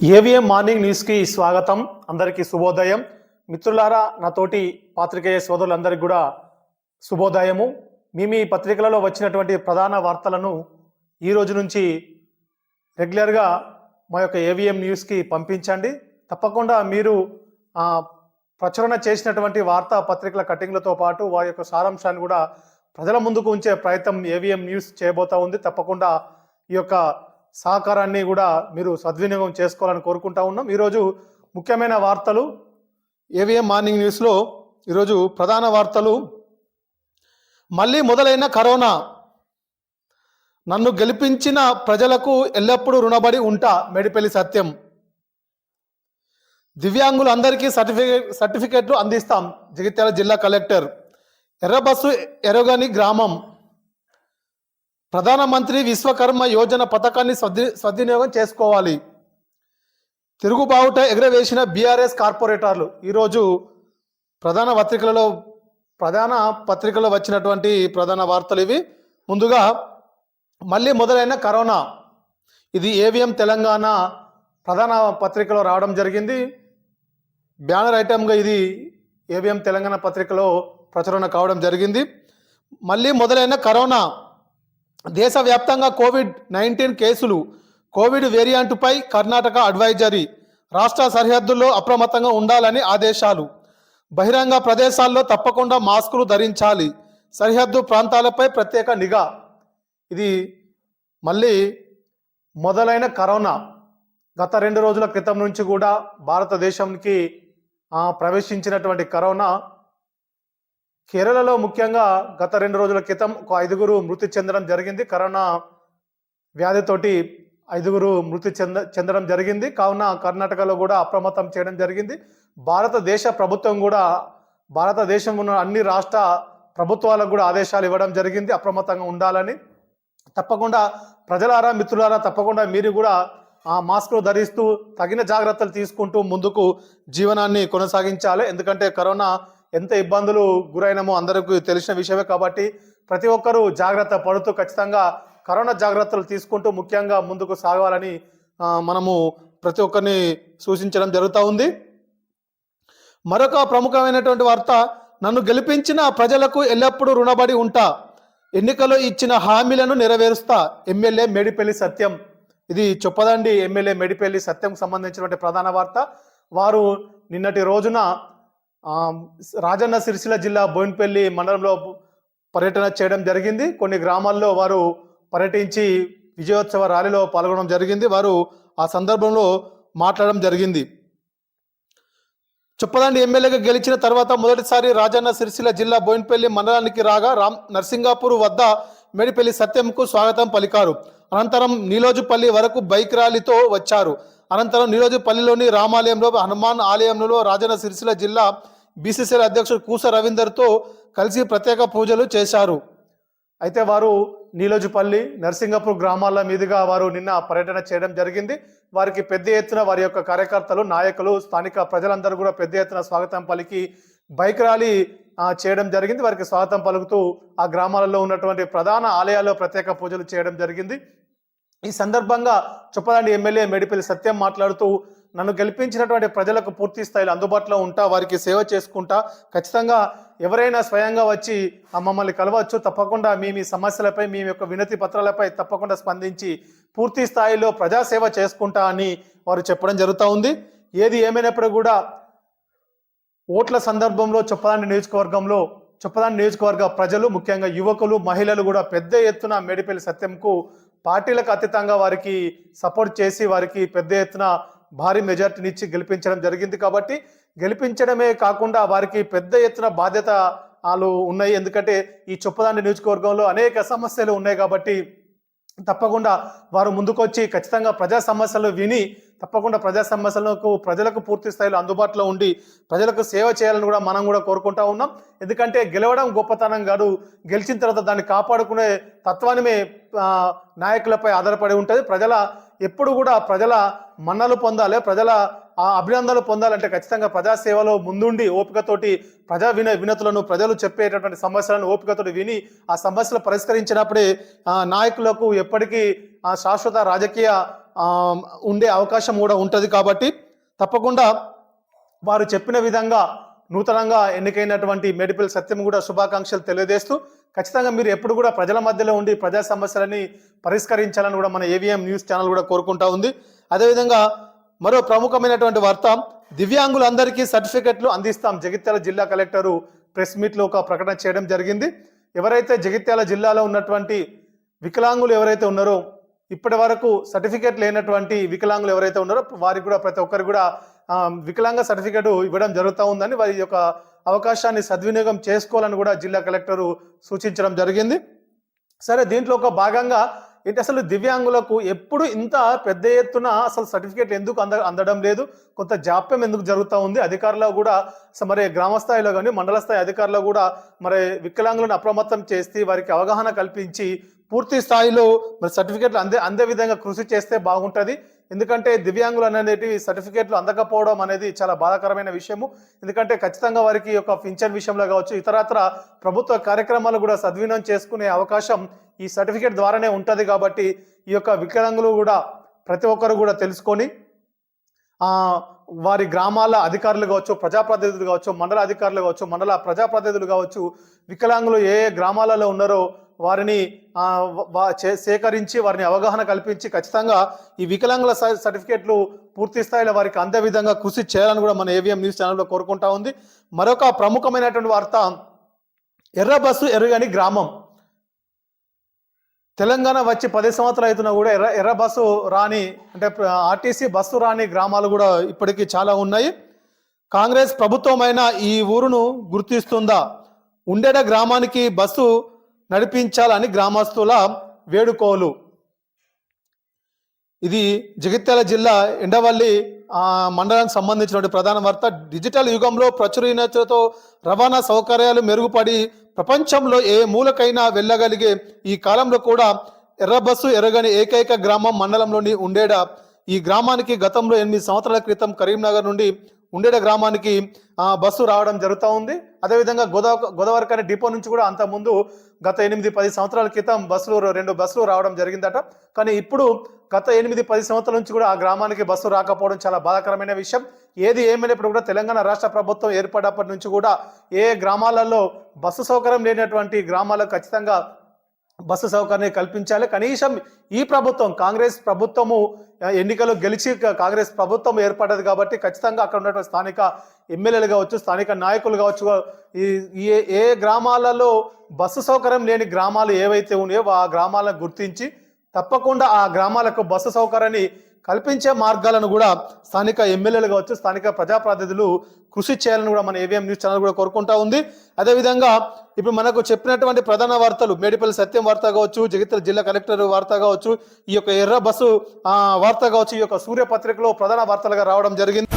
AVM morning న్యూస్కి స్వాగతం. అందరికీ శుభోదయం. మిత్రులారా నాతోటి పాత్రికేయ సోదరులందరికీ కూడా శుభోదయము. మీ మీ పత్రికలలో వచ్చినటువంటి ప్రధాన వార్తలను ఈ రోజు నుంచి రెగ్యులర్గా మా యొక్క ఏవిఎం న్యూస్కి పంపించండి. తప్పకుండా మీరు ప్రచురణ చేసినటువంటి వార్తా పత్రికల కటింగ్లతో పాటు వారి యొక్క సారాంశాన్ని కూడా ప్రజల ముందుకు ఉంచే ప్రయత్నం ఏవిఎం న్యూస్ చేయబోతా ఉంది. తప్పకుండా ఈ యొక్క సహకారాన్ని కూడా మీరు సద్వినియోగం చేసుకోవాలని కోరుకుంటా ఉన్నాం. ఈరోజు ముఖ్యమైన వార్తలు. ఏవిఎం మార్నింగ్ న్యూస్లో ఈరోజు ప్రధాన వార్తలు. మళ్ళీ మొదలైన కరోనా. నన్ను గెలిపించిన ప్రజలకు ఎల్లప్పుడూ రుణపడి ఉంటా మెడిపెల్లి సత్యం. దివ్యాంగులు అందరికీ సర్టిఫికేట్ సర్టిఫికెట్లు అందిస్తాం జగిత్యాల జిల్లా కలెక్టర్. ఎర్రబస్సు ఎరగని గ్రామం. ప్రధానమంత్రి విశ్వకర్మ యోజన పథకాన్ని సద్వి సద్వినియోగం చేసుకోవాలి. తిరుగుబావుట ఎగరవేసిన బీఆర్ఎస్ కార్పొరేటర్లు. ఈరోజు ప్రధాన పత్రికలలో ప్రధాన పత్రికలో వచ్చినటువంటి ప్రధాన వార్తలు ఇవి. ముందుగా మళ్ళీ మొదలైన కరోనా. ఇది ఏవిఎం తెలంగాణ ప్రధాన పత్రికలో రావడం జరిగింది. బ్యానర్ ఐటమ్గా ఇది ఏవిఎం తెలంగాణ పత్రికలో ప్రచురణ కావడం జరిగింది. మళ్ళీ మొదలైన కరోనా. దేశవ్యాప్తంగా కోవిడ్ నైన్టీన్ కేసులు కోవిడ్ వేరియంట్పై కర్ణాటక అడ్వైజరీ రాష్ట్ర సరిహద్దుల్లో అప్రమత్తంగా ఉండాలని ఆదేశాలు. బహిరంగ ప్రదేశాల్లో తప్పకుండా మాస్కులు ధరించాలి. సరిహద్దు ప్రాంతాలపై ప్రత్యేక నిఘా. ఇది మళ్ళీ మొదలైన కరోనా. గత రెండు రోజుల క్రితం నుంచి కూడా భారతదేశంకి ప్రవేశించినటువంటి కరోనా కేరళలో ముఖ్యంగా గత రెండు రోజుల క్రితం ఒక ఐదుగురు మృతి చెందడం జరిగింది. కరోనా వ్యాధితోటి ఐదుగురు మృతి చెంద చెందడం జరిగింది. కావున కర్ణాటకలో కూడా అప్రమత్తం చేయడం జరిగింది. భారతదేశ ప్రభుత్వం కూడా భారతదేశం ఉన్న అన్ని రాష్ట్ర ప్రభుత్వాలకు కూడా ఆదేశాలు ఇవ్వడం జరిగింది. అప్రమత్తంగా ఉండాలని. తప్పకుండా ప్రజలారా మిత్రులారా తప్పకుండా మీరు కూడా ఆ మాస్క్లు ధరిస్తూ తగిన జాగ్రత్తలు తీసుకుంటూ ముందుకు జీవనాన్ని కొనసాగించాలి. ఎందుకంటే కరోనా ఎంత ఇబ్బందులు గురైనామో అందరికీ తెలిసిన విషయమే కాబట్టి ప్రతి ఒక్కరూ జాగ్రత్త పడుతూ ఖచ్చితంగా కరోనా జాగ్రత్తలు తీసుకుంటూ ముఖ్యంగా ముందుకు సాగాలని మనము ప్రతి ఒక్కరిని సూచించడం జరుగుతూ ఉంది. మరొక ప్రముఖమైనటువంటి వార్త నన్ను గెలిపించిన ప్రజలకు ఎల్లప్పుడూ రుణపడి ఉంటా ఎన్నికలో ఇచ్చిన హామీలను నెరవేరుస్తా ఎమ్మెల్యే మేడిపల్లి సత్యం. ఇది చొప్పదండి ఎమ్మెల్యే మేడిపల్లి సత్యంకు సంబంధించినటువంటి ప్రధాన వార్త. వారు నిన్నటి రోజున రాజన్న సిరిసిల్ల జిల్లా బోయినపల్లి మండలంలో పర్యటన చేయడం జరిగింది. కొన్ని గ్రామాల్లో వారు పర్యటించి విజయోత్సవ ర్యాలీలో పాల్గొనడం జరిగింది. వారు ఆ సందర్భంలో మాట్లాడడం జరిగింది. చొప్పదండి ఎమ్మెల్యేగా గెలిచిన తర్వాత మొదటిసారి రాజన్న సిరిసిల్ల జిల్లా బోయినపల్లి మండలానికి రాగా రామ్ నర్సింగాపూర్ వద్ద మేడిపల్లి సత్యంకు స్వాగతం పలికారు. అనంతరం నీలోజుపల్లి వరకు బైక్ ర్యాలీతో వచ్చారు. అనంతరం నీలోజుపల్లిలోని రామాలయంలో హనుమాన్ ఆలయంలో రాజన్న సిరిసిల్ల జిల్లా బీసీసీఎల్ అధ్యక్షుడు కూస రవీందర్తో కలిసి ప్రత్యేక పూజలు చేశారు. అయితే వారు నీలోజుపల్లి నర్సింగపూర్ గ్రామాల మీదుగా వారు నిన్న పర్యటన చేయడం జరిగింది. వారికి పెద్ద ఎత్తున వారి యొక్క కార్యకర్తలు నాయకులు స్థానిక ప్రజలందరూ కూడా పెద్ద ఎత్తున స్వాగతం పలికి బైక్ ర్యాలీ చేయడం జరిగింది. వారికి స్వాగతం పలుకుతూ ఆ గ్రామాలలో ఉన్నటువంటి ప్రధాన ఆలయాల్లో ప్రత్యేక పూజలు చేయడం జరిగింది. ఈ సందర్భంగా చొప్పదండి ఎమ్మెల్యే మెడిపల్లి సత్యం మాట్లాడుతూ నన్ను గెలిపించినటువంటి ప్రజలకు పూర్తి స్థాయిలో అందుబాటులో ఉంటా వారికి సేవ చేసుకుంటా ఖచ్చితంగా ఎవరైనా స్వయంగా వచ్చి ఆ మమ్మల్ని కలవచ్చు తప్పకుండా మీ మీ సమస్యలపై మీ యొక్క వినతి పత్రాలపై తప్పకుండా స్పందించి పూర్తి స్థాయిలో ప్రజాసేవ చేసుకుంటా అని వారు చెప్పడం జరుగుతూ ఉంది. ఏది ఏమైనప్పుడు కూడా ఓట్ల సందర్భంలో చొప్పదాండి నియోజకవర్గంలో చొప్పదాండి నియోజకవర్గ ప్రజలు ముఖ్యంగా యువకులు మహిళలు కూడా పెద్ద ఎత్తున మేడిపల్లి సత్యంకు పార్టీలకు అతీతంగా వారికి సపోర్ట్ చేసి వారికి పెద్ద ఎత్తున భారీ మెజార్టీనిచ్చి గెలిపించడం జరిగింది కాబట్టి గెలిపించడమే కాకుండా వారికి పెద్ద ఎత్తున బాధ్యత వాళ్ళు ఉన్నాయి. ఎందుకంటే ఈ చొప్పదాండి నియోజకవర్గంలో అనేక సమస్యలు ఉన్నాయి కాబట్టి తప్పకుండా వారు ముందుకొచ్చి ఖచ్చితంగా ప్రజా సమస్యలు విని తప్పకుండా ప్రజా సమస్యలకు ప్రజలకు పూర్తి స్థాయిలో అందుబాటులో ఉండి ప్రజలకు సేవ చేయాలని కూడా మనం కూడా కోరుకుంటా ఉన్నాం. ఎందుకంటే గెలవడం గొప్పతనం కాదు. గెలిచిన తర్వాత దాన్ని కాపాడుకునే తత్వానిమే నాయకులపై ఆధారపడి ఉంటుంది. ప్రజల ఎప్పుడు కూడా ప్రజల మన్నలు పొందాలి. ప్రజల ఆ అభినందనలు పొందాలంటే ఖచ్చితంగా ప్రజాసేవలో ముందుండి ఓపికతోటి ప్రజా విన వినతులను ప్రజలు చెప్పేటటువంటి సమస్యలను ఓపికతోటి విని ఆ సమస్యలు పరిష్కరించినప్పుడే నాయకులకు ఎప్పటికీ శాశ్వత రాజకీయ ఉండే అవకాశం కూడా ఉంటుంది కాబట్టి తప్పకుండా వారు చెప్పిన విధంగా నూతనంగా ఎన్నికైనటువంటి మెడిపల్ సత్యం కూడా శుభాకాంక్షలు తెలియజేస్తూ ఖచ్చితంగా మీరు ఎప్పుడు కూడా ప్రజల మధ్యలో ఉండి ప్రజా సమస్యలని పరిష్కరించాలని కూడా మన ఏవిఎం న్యూస్ ఛానల్ కూడా కోరుకుంటా ఉంది. అదేవిధంగా మరో ప్రముఖమైనటువంటి వార్త. దివ్యాంగులందరికీ సర్టిఫికెట్లు అందిస్తాం. జగిత్యాల జిల్లా కలెక్టరు ప్రెస్ మీట్లో ఒక ప్రకటన చేయడం జరిగింది. ఎవరైతే జగిత్యాల జిల్లాలో ఉన్నటువంటి వికలాంగులు ఎవరైతే ఉన్నారో ఇప్పటి వరకు సర్టిఫికేట్ లేనటువంటి వికలాంగులు ఎవరైతే ఉన్నారో వారికి కూడా ప్రతి ఒక్కరికి కూడా వికలాంగ సర్టిఫికేట్ ఇవ్వడం జరుగుతూ ఉందని వారి యొక్క అవకాశాన్ని సద్వినియోగం చేసుకోవాలని కూడా జిల్లా కలెక్టరు సూచించడం జరిగింది. సరే దీంట్లో ఒక భాగంగా ఏంటి అసలు దివ్యాంగులకు ఎప్పుడు ఇంత పెద్ద ఎత్తున అసలు సర్టిఫికేట్ ఎందుకు అంద అందడం లేదు? కొంత జాప్యం ఎందుకు జరుగుతూ ఉంది? అధికారులు కూడా అసలు మరి గ్రామ స్థాయిలో కానీ మండల స్థాయి అధికారులు కూడా మరి వికలాంగులను అప్రమత్తం చేసి వారికి అవగాహన కల్పించి పూర్తి స్థాయిలో మరి సర్టిఫికేట్లు అందే అందే విధంగా కృషి చేస్తే బాగుంటుంది. ఎందుకంటే దివ్యాంగులు అనేది సర్టిఫికేట్లు అందకపోవడం అనేది చాలా బాధాకరమైన విషయము. ఎందుకంటే ఖచ్చితంగా వారికి యొక్క పింఛన్ విషయంలో కావచ్చు ఇతరత్ర ప్రభుత్వ కార్యక్రమాలు కూడా సద్వినియోగం చేసుకునే అవకాశం ఈ సర్టిఫికేట్ ద్వారానే ఉంటుంది కాబట్టి ఈ యొక్క వికలాంగులు కూడా ప్రతి ఒక్కరు కూడా తెలుసుకొని వారి గ్రామాల అధికారులు కావచ్చు ప్రజాప్రతినిధులు కావచ్చు మండల అధికారులు కావచ్చు మండల ప్రజాప్రతినిధులు కావచ్చు వికలాంగులు ఏ ఏ గ్రామాలలో ఉన్నారో వారిని చే- సేకరించి వారిని అవగాహన కల్పించి ఖచ్చితంగా ఈ వికలాంగుల సర్టిఫికేట్లు పూర్తి స్థాయిలో వారికి అందే విధంగా కృషి చేయాలని కూడా మన ఏవిఎం న్యూస్ ఛానల్లో కోరుకుంటా ఉంది. మరొక ప్రముఖమైనటువంటి వార్త ఎర్ర బస్సు ఎరుగని గ్రామం. తెలంగాణ వచ్చి పది సంవత్సరాలు అవుతున్నా కూడా ఎర్ర ఎర్ర బస్సు రాని అంటే ఆర్టీసీ బస్సు రాని గ్రామాలు కూడా ఇప్పటికీ చాలా ఉన్నాయి. కాంగ్రెస్ ప్రభుత్వమైన ఈ ఊరును గుర్తిస్తుందా? ఉండేట గ్రామానికి బస్సు నడిపించాలని గ్రామస్తుల వేడుకోలు. ఇది జగిత్యాల జిల్లా ఎండవల్లి మండలానికి సంబంధించినటువంటి ప్రధాన వార్త. డిజిటల్ యుగంలో ప్రచురీనతతో రవాణా సౌకర్యాలు మెరుగుపడి ప్రపంచంలో ఏ మూలకైనా వెళ్ళగలిగే ఈ కాలంలో కూడా ఎర్ర బస్సు ఎరగని ఏకైక గ్రామం మండలంలోని ఉండేడా. ఈ గ్రామానికి గతంలో ఎనిమిది సంవత్సరాల క్రితం కరీంనగర్ నుండి ఉండేడ గ్రామానికి బస్సు రావడం జరుగుతూ ఉంది. అదేవిధంగా గోదావ గోదావరికని డిపో నుంచి కూడా అంతకుముందు గత ఎనిమిది పది సంవత్సరాల క్రితం బస్సులు రెండు బస్సులు రావడం జరిగిందట. కానీ ఇప్పుడు గత ఎనిమిది పది సంవత్సరాల నుంచి కూడా ఆ గ్రామానికి బస్సు రాకపోవడం చాలా బాధాకరమైన విషయం. ఏది ఏమైనప్పుడు కూడా తెలంగాణ రాష్ట్ర ప్రభుత్వం ఏర్పడినప్పటి నుంచి కూడా ఏ గ్రామాలలో బస్సు సౌకర్యం లేనటువంటి గ్రామాలకు ఖచ్చితంగా బస్సు సౌకర్యాన్ని కల్పించాలి. కనీసం ఈ ప్రభుత్వం కాంగ్రెస్ ప్రభుత్వము ఎన్నికలు గెలిచి కాంగ్రెస్ ప్రభుత్వం ఏర్పడ్డది కాబట్టి ఖచ్చితంగా అక్కడ ఉన్నటువంటి స్థానిక ఎమ్మెల్యేలు కావచ్చు స్థానిక నాయకులు కావచ్చు ఈ ఏ ఏ గ్రామాలలో బస్సు సౌకర్యం లేని గ్రామాలు ఏవైతే ఉన్నాయో ఆ గ్రామాలను గుర్తించి తప్పకుండా ఆ గ్రామాలకు బస్సు సౌకర్యాన్ని కల్పించే మార్గాలను కూడా స్థానిక ఎమ్మెల్యేలు కావచ్చు స్థానిక ప్రజాప్రతినిధులు కృషి చేయాలని కూడా మన ఏవిఎం న్యూస్ ఛానల్ కూడా కోరుకుంటా ఉంది. అదేవిధంగా ఇప్పుడు మనకు చెప్పినటువంటి ప్రధాన వార్తలు మేడిపల్లి సత్యం వార్త కావచ్చు జగిత్యాల జిల్లా కలెక్టర్ వార్త కావచ్చు ఈ యొక్క ఎర్ర బస్సు వార్త కావచ్చు ఈ యొక్క సూర్య పత్రికలో ప్రధాన వార్తలుగా రావడం జరిగింది.